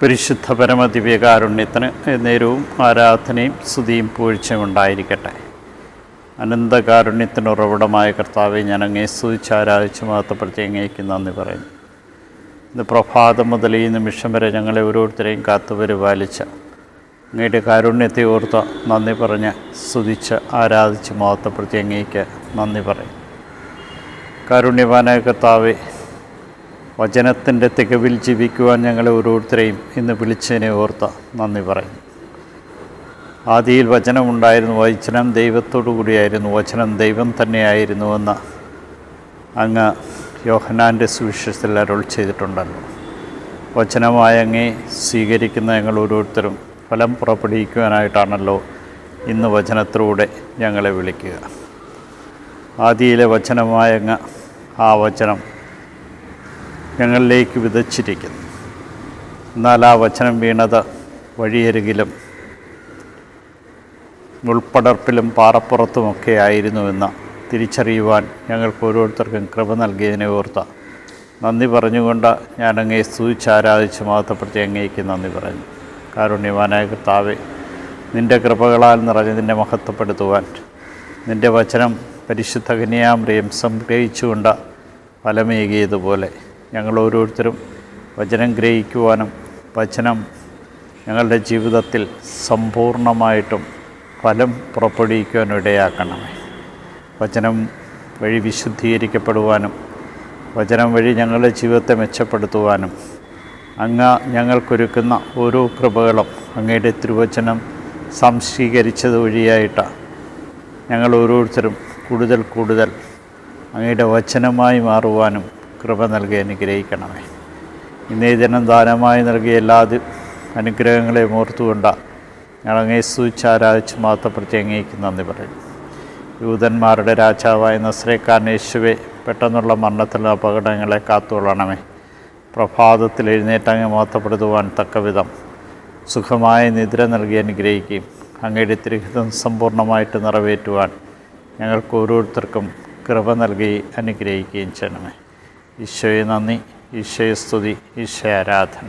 പരിശുദ്ധ പരമദിവ്യകാരുണ്യത്തിന് നേരവും ആരാധനയും സ്തുതിയും പൂഴ്ചയും ഉണ്ടായിരിക്കട്ടെ. അനന്തകാരുണ്യത്തിന് ഉറവിടമായ കർത്താവെ ഞാൻ അങ്ങേ സ്തുതിച്ച് ആരാധിച്ച് മഹത്വപ്പെടുത്തി അങ്ങേക്ക് നന്ദി പറയുന്നു. ഇന്ന് പ്രഭാതം മുതൽ ഈ നിമിഷം വരെ ഞങ്ങളെ ഓരോരുത്തരെയും കാത്തുപരിപാലിച്ച അങ്ങയുടെ കാരുണ്യത്തെ ഓർത്ത് നന്ദി പറഞ്ഞ് സ്തുതിച്ച് ആരാധിച്ച് മഹത്വപ്പെടുത്തി അങ്ങേക്ക് നന്ദി പറയും കാരുണ്യവാനായ കർത്താവെ വചനത്തിന്റെ തികവിൽ ജീവിക്കുവാൻ ഞങ്ങളെ ഓരോരുത്തരെയും ഇന്ന് വിളിച്ചതിനെ ഓർത്ത നന്ദി പറയും ആദിയിൽ വചനമുണ്ടായിരുന്നു വചനം ദൈവത്തോടു കൂടിയായിരുന്നു വചനം ദൈവം തന്നെയായിരുന്നുവെന്ന് അങ്ങ് യോഹനാന്റെ സുവിശേഷത്തിൽ അരുൾ ചെയ്തിട്ടുണ്ടല്ലോ. വചനമായ അങ്ങേ സ്വീകരിക്കുന്ന ഞങ്ങൾ ഓരോരുത്തരും ഫലം പുറപ്പെടുവിക്കുവാനായിട്ടാണല്ലോ ഇന്ന് വചനത്തിലൂടെ ഞങ്ങളെ വിളിക്കുക. ആദിയിലെ വചനമായ അങ്ങ് ആ വചനം ഞങ്ങളിലേക്ക് വിതച്ചിരിക്കുന്നു. എന്നാൽ ആ വചനം വീണത് വഴിയരികിലും ഉൾപ്പടർപ്പിലും പാറപ്പുറത്തുമൊക്കെ ആയിരുന്നുവെന്ന് തിരിച്ചറിയുവാൻ ഞങ്ങൾക്ക് ഓരോരുത്തർക്കും കൃപ നൽകിയതിനെ ഓർത്ത നന്ദി പറഞ്ഞുകൊണ്ട് ഞാൻ അങ്ങേ സ്തുതിച്ച് ആരാധിച്ച് മഹത്വപ്പെടുത്തി അങ്ങേക്ക് നന്ദി പറഞ്ഞു കാരുണ്യവാനായ കർത്താവെ നിന്റെ കൃപകളാൽ നിറഞ്ഞ് നിന്നെ മഹത്വപ്പെടുത്തുവാൻ നിന്റെ വചനം പരിശുദ്ധ സംഗ്രഹിച്ചുകൊണ്ട് ഫലമേകിയതുപോലെ ഞങ്ങൾ ഓരോരുത്തരും വചനം ഗ്രഹിക്കുവാനും വചനം ഞങ്ങളുടെ ജീവിതത്തിൽ സമ്പൂർണമായിട്ടും ഫലം പുറപ്പെടുവിക്കുവാനും ഇടയാക്കണമേ വചനം വഴി വിശുദ്ധീകരിക്കപ്പെടുവാനും വചനം വഴി ഞങ്ങളുടെ ജീവിതത്തെ മെച്ചപ്പെടുത്തുവാനും അങ്ങ് ഞങ്ങൾക്കൊരുക്കുന്ന ഓരോ കൃപകളും അങ്ങയുടെ തിരുവചനം സംശീകരിച്ചത് വഴിയായിട്ട് ഞങ്ങൾ ഓരോരുത്തരും കൂടുതൽ കൂടുതൽ അങ്ങയുടെ വചനമായി മാറുവാനും കൃപ നൽകി അനുഗ്രഹിക്കണമേ. ഇന്നേ ദിനം ദാനമായി നൽകിയ എല്ലാ അനുഗ്രഹങ്ങളെയും ഓർത്തുകൊണ്ട് ഞങ്ങൾ അങ്ങേ സൂച്ചാരാധിച്ച് മാത്രപ്പെടുത്തി അങ്ങേക്ക് നന്ദി പറയും യൂതന്മാരുടെ രാജാവായ നസ്രേക്കാൻ യേശുവെ പെട്ടെന്നുള്ള മരണത്തിലുള്ള അപകടങ്ങളെ കാത്തുകൊള്ളണമേ. പ്രഭാതത്തിൽ എഴുന്നേറ്റങ്ങ് മഹത്വപ്പെടുത്തുവാൻ തക്കവിധം സുഖമായ നിദ്ര നൽകി അനുഗ്രഹിക്കുകയും അങ്ങയുടെ തിരുഹിതം സമ്പൂർണമായിട്ട് നിറവേറ്റുവാൻ ഞങ്ങൾക്ക് ഓരോരുത്തർക്കും കൃപ നൽകി അനുഗ്രഹിക്കുകയും ചെയ്യണമേ. ഈശോയെ നന്ദി ഈശോയെ സ്തുതി ഈശോ ആരാധന.